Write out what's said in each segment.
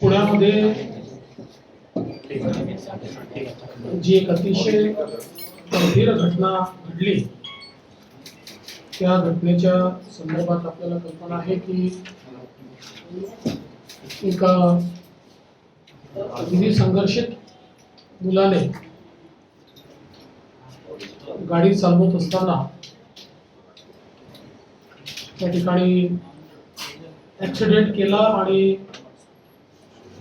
पुण्यामध्ये जी एक अतिशय गंभीर घटना घडली त्या घटनेच्या संदर्भात आपल्याला कल्पना आहे की एका अगदी संघर्षित मुलाने गाडी चालवत असताना त्या ठिकाणी ऍक्सिडेंट केला आणि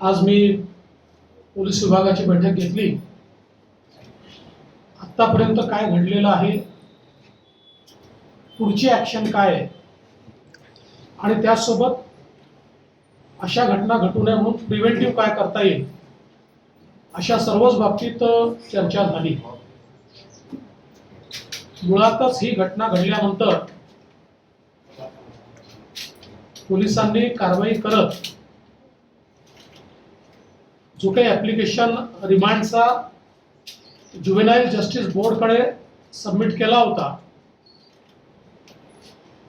आज मी पोलीस विभागाची बैठक घेतली. आतापर्यंत काय घडलेलं आहे? पुढची ऍक्शन काय आहे? आणि त्यासोबत अशा घटना घटू नये म्हणून प्रिव्हेंटिव्ह काय करता येईल? अशा सर्वच बाबतीत चर्चा झाली. मुळातच ही घटना घडल्यानंतर पोलिसांनी कारवाई करत जो काही ऍप्लिकेशन रिमांडचा ज्युवेनाईल जस्टिस बोर्डकडे सबमिट केला होता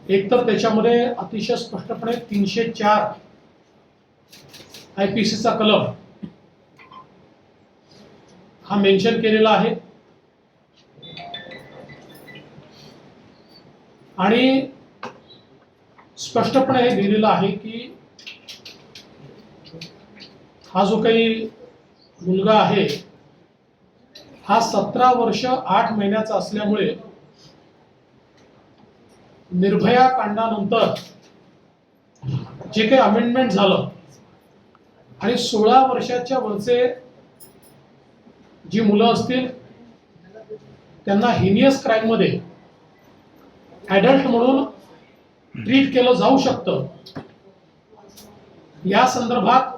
एकतर त्याच्यामध्ये अतिशय स्पष्टपणे तीनशे चार आय पी सीचा कलम हा मेन्शन केलेला आहे. आणि स्पष्टपणे हे लिहिलेलं आहे की हा जो काही मुलगा आहे हा सतरा वर्ष आठ महिन्याचा असल्यामुळे निर्भया कांडानंतर जे काही अमेंडमेंट झालं आणि सोळा वर्षाच्या वरचे जी मुलं असतील त्यांना हिनियस क्राईममध्ये म्हणून ट्रीट केलं जाऊ शकतं. या संदर्भात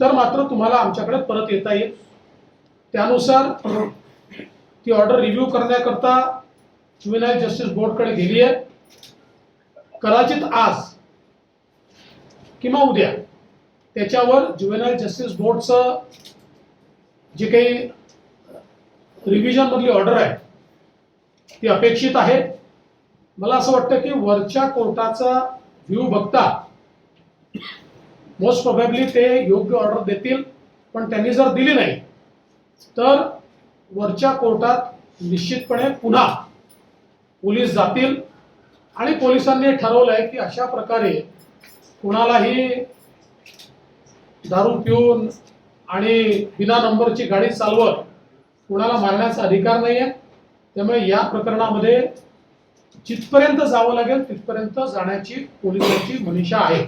तर मात्र तुम्हाला आमच्याकडे परत येता येईल. त्यानुसार ती ऑर्डर रिव्ह्यू करण्याकरता ज्युवेनाईल जस्टिस बोर्डकडे गेली आहे कदाचित आज किंवा उद्या त्याच्यावर ज्युवेनाईल जस्टिस बोर्डचं जे काही रिव्हिजन मधली ऑर्डर आहे ती अपेक्षित आहे. मला असं वाटतं की वरच्या कोर्टाचा व्ह्यू बघता मोस्ट प्रोबॅबली ते योग्य ऑर्डर देतील पण त्यांनी जर दिली नाही तर वरच्या कोर्टात निश्चितपणे पुन्हा पोलीस जातील. आणि पोलिसांनी ठरवलं आहे की अशा प्रकारे कुणालाही दारू पिऊन आणि बिना नंबरची गाडी चालवत कुणाला मारण्याचा अधिकार नाही आहे त्यामुळे या प्रकरणामध्ये जिथपर्यंत जावं लागेल तिथपर्यंत जाण्याची पोलिसांची मनीषा आहे.